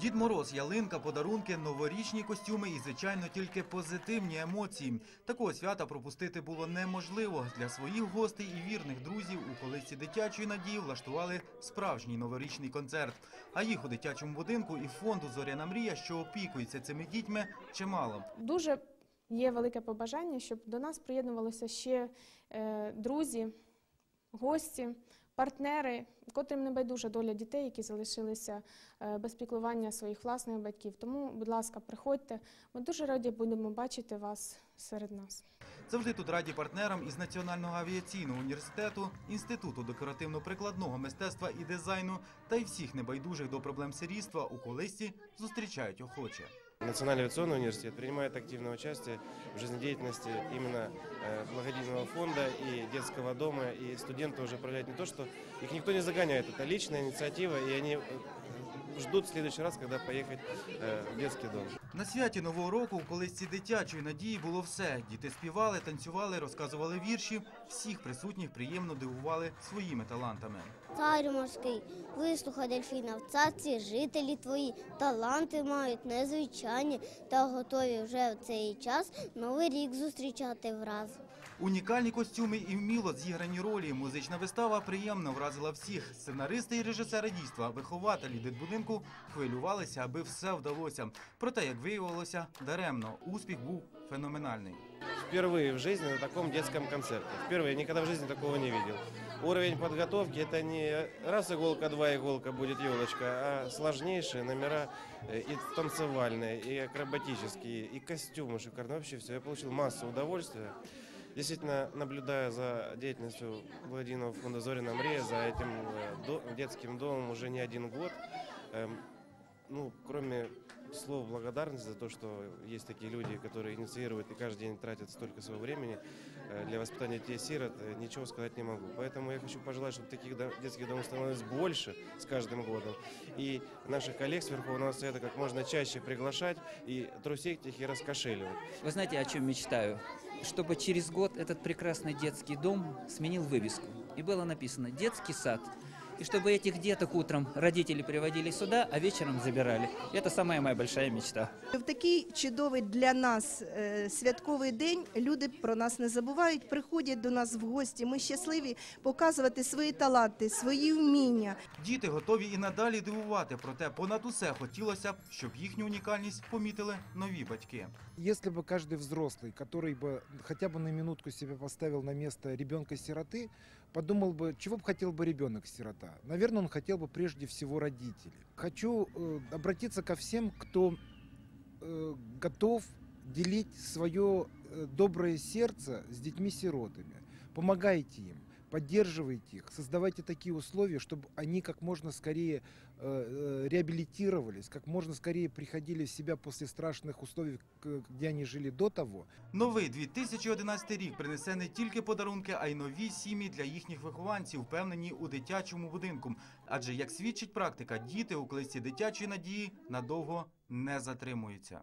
Дід Мороз, ялинка, подарунки, новорічні костюми і, звичайно, тільки позитивні емоції. Такого свята пропустити було неможливо. Для своїх гостей і вірних друзів у колисці дитячої надії влаштували справжній новорічний концерт. А їх у дитячому будинку і фонду Зоряна мрія, що опікується цими дітьми, чимало. Дуже є велике побажання, щоб до нас приєднувалися ще е, друзі, гості, партнери, котрим не байдужа доля дітей, які залишилися е, без піклування своїх власних батьків. Тому, будь ласка, приходьте. Ми дуже раді будемо бачити вас серед нас. Завжди тут раді партнерам із Національного авіаційного університету, Інституту декоративно-прикладного мистецтва і дизайну та й всіх небайдужих до проблем сирітства у колисці зустрічають охоче. Национальный авиационный университет принимает активное участие в жизнедеятельности именно э, благодійного фонда и детского дома. И студенты уже проявляют не то, что их никто не загоняет, это личная инициатива, и они э, ждут в следующий раз, когда поехать э, в детский дом. На святі Нового року у колисці дитячої надії було все. Діти співали, танцювали, розказували вірші. Всіх присутніх приємно дивували своїми талантами. Царю морський, вислухай дельфіна, в царці жителі твої, таланти мають незвичайні та готові вже в цей час новий рік зустрічати враз. Унікальні костюми і вміло зіграні ролі. Музична вистава приємно вразила всіх. Сценаристи і режисери дійства, вихователі дитбудинку хвилювалися, аби все вдалося. Проте, як виявилося, даремно успіх був феноменальний. Впервые в жизни на таком детском концерте. Впервые, никогда в жизни такого не видел. Уровень подготовки это не раз иголка, два иголка будет елочка, а сложнейшие номера э, и танцевальные, и акробатические, и костюмы шикарные. Вообще все. Я получил массу удовольствия. Действительно, наблюдая за деятельностью благодійного фонда «Зорина Мрия», за этим э, детским домом уже не один год, эм, ну, кроме слов благодарности за то, что есть такие люди, которые инициируют и каждый день тратят столько своего времени э, для воспитания детей-сирот, э, ничего сказать не могу. Поэтому я хочу пожелать, чтобы таких детских домов становилось больше с каждым годом. И наших коллег с Верховного Совета как можно чаще приглашать и трусить их и раскошеливать. Вы знаете, о чем мечтаю? Чтобы через год этот прекрасный детский дом сменил вывеску. И было написано «Детский сад». И чтобы этих деток утром родители приводили сюда, а вечером забирали. Это самая моя большая мечта. В такий чудовий для нас е, святковий день люди про нас не забувають, приходять до нас в гості. Ми щасливі показувати свої таланти, свої вміння. Діти готові і надалі дивувати, проте понад усе хотілося б, щоб їхню унікальність помітили нові батьки. Если бы каждый взрослый, который бы хотя бы на минутку себя поставил на место ребенка-сироты, подумал бы, чего бы хотел бы ребенок-сирота. Наверное, он хотел бы прежде всего родителей. Хочу э, обратиться ко всем, кто э, готов делить свое э, доброе сердце с детьми-сиротами. Помогайте им, поддерживайте их, создавайте такие условия, чтобы они как можно скорее э, э, реабилитировались, как можно скорее приходили в себя после страшных условий, к- где они жили до того. Новий 2011 рік принесе не тільки подарунки, а й нові сім'ї для їхніх вихованців, впевнені у дитячому будинку. Адже, як свідчить практика, діти у клисці дитячої надії надовго не затримуються.